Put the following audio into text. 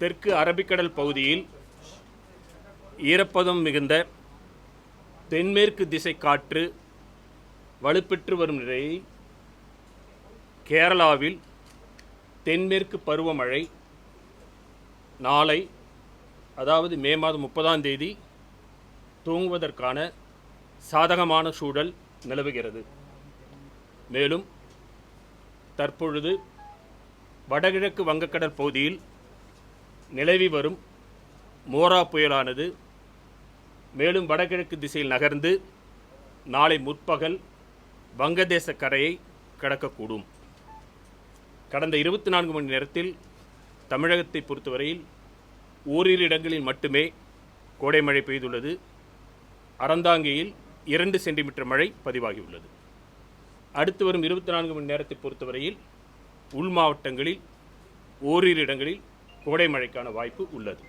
தெற்கு அரபிக்கடல் பகுதியில் ஈரப்பதம் மிகுந்த தென்மேற்கு திசை காற்று வலுப்பெற்று வரும் நிலையில் கேரளாவில் தென்மேற்கு பருவமழை நாளை அதாவது மே மாதம் முப்பதாம் தேதி தூங்குவதற்கான சாதகமான சூழல் நிலவுகிறது. மேலும் தற்பொழுது வடகிழக்கு வங்கக்கடல் பகுதியில் நிலவி வரும் மோரா புயலானது மேலும் வடகிழக்கு திசையில் நகர்ந்து நாளை முற்பகல் வங்கதேச கரையை கடக்கக்கூடும். கடந்த இருபத்தி நான்கு மணி நேரத்தில் தமிழகத்தை பொறுத்தவரையில் ஓரிரு இடங்களில் மட்டுமே கோடை மழை பெய்துள்ளது. அறந்தாங்கியில் இரண்டு சென்டிமீட்டர் மழை பதிவாகியுள்ளது. அடுத்து வரும் இருபத்தி நான்கு மணி நேரத்தை பொறுத்தவரையில் உள் மாவட்டங்களில் ஓரிரு இடங்களில் கோடை மழைக்கான வாய்ப்பு உள்ளது.